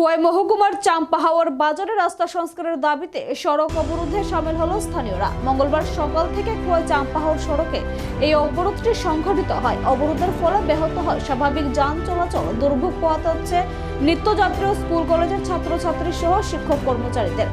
খোয়াই মহকুমার চাম্পাহাওয়ার বাজারে রাস্তা সংস্কারের দাবিতে সড়ক অবরোধে সামিল হল স্থানীয়রা। মঙ্গলবার সকাল থেকে খোয়াই চাম্পাহাওয়ার সড়কে এই অবরোধটি সংঘটিত হয়। অবরোধের ফলে ব্যাহত হয় স্বাভাবিক যান চলাচল, দুর্ভোগ পোয়াতে হচ্ছে নিত্যযাত্রী ও স্কুল কলেজের ছাত্রছাত্রী সহ শিক্ষক কর্মচারীদের।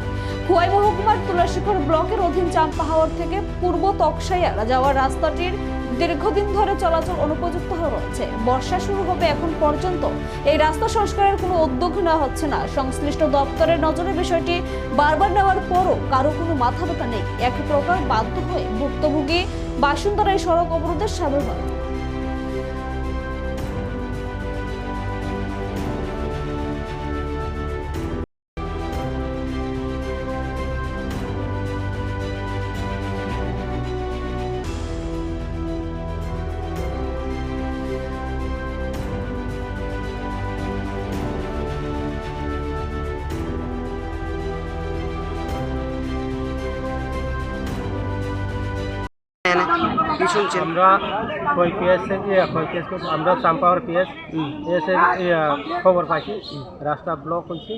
খোয়াই মহকুমার তুলাশিখর ব্লকের অধীন চাম্পাহাওয়ার থেকে পূর্ব তকসাইয়া যাওয়ার রাস্তাটির দীর্ঘদিন ধরে চলাচল অনুপযুক্ত হয়ে রয়েছে। বর্ষা শুরু হবে এখন পর্যন্ত। এই রাস্তা সংস্কারের কোনো উদ্যোগ নেওয়া হচ্ছে না। সংশ্লিষ্ট দপ্তরের নজরে বিষয়টি বারবার নেওয়ার পরও কারও কোনো মাথা ব্যথা নেই। এক প্রকার বাধ্য হয়ে ভুক্তভোগী বাসিন্দারা এই সড়ক অবরোধের সামিল হয় কি শুনছেন আমরা কই পিএস কই পিএস আমরা চাম্পাওয়ার পিএস এসে খবর পাইছি রাস্তা ব্লক হচ্ছে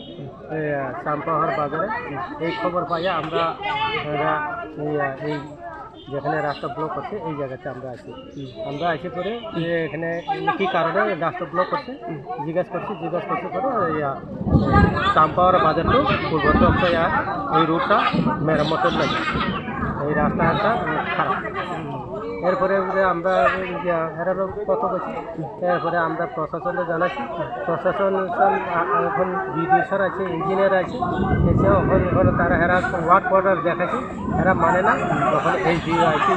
চাম্পাওয়ার বাজারে এই খবর পাইয়া আমরা এরা এই- এই যেখানে রাস্তা ব্লক করছে এই জায়গাতে আমরা আছি আমরা আসি পরে যে এখানে কি কারণে রাস্তা ব্লক করছে জিজ্ঞাসা করছি জিজ্ঞাসা করছি পরে ইয়া, চাম্পাওয়ার বাজারটো পূর্বত এই রুটটা মেরামতের লাগে এই রাস্তাটা খারাপ। এরপরে আমরা এরারও কত বলছি এরপরে আমরা প্রশাসনে জানাচ্ছি। প্রশাসন এখন বিডিও স্যার আছে, ইঞ্জিনিয়ার আছে, এসে ওখানে ওখানে তারা হেরা ওয়ার্ড বর্ডার দেখাচ্ছে। এরা মানে না, তখন এই ডিও আইসি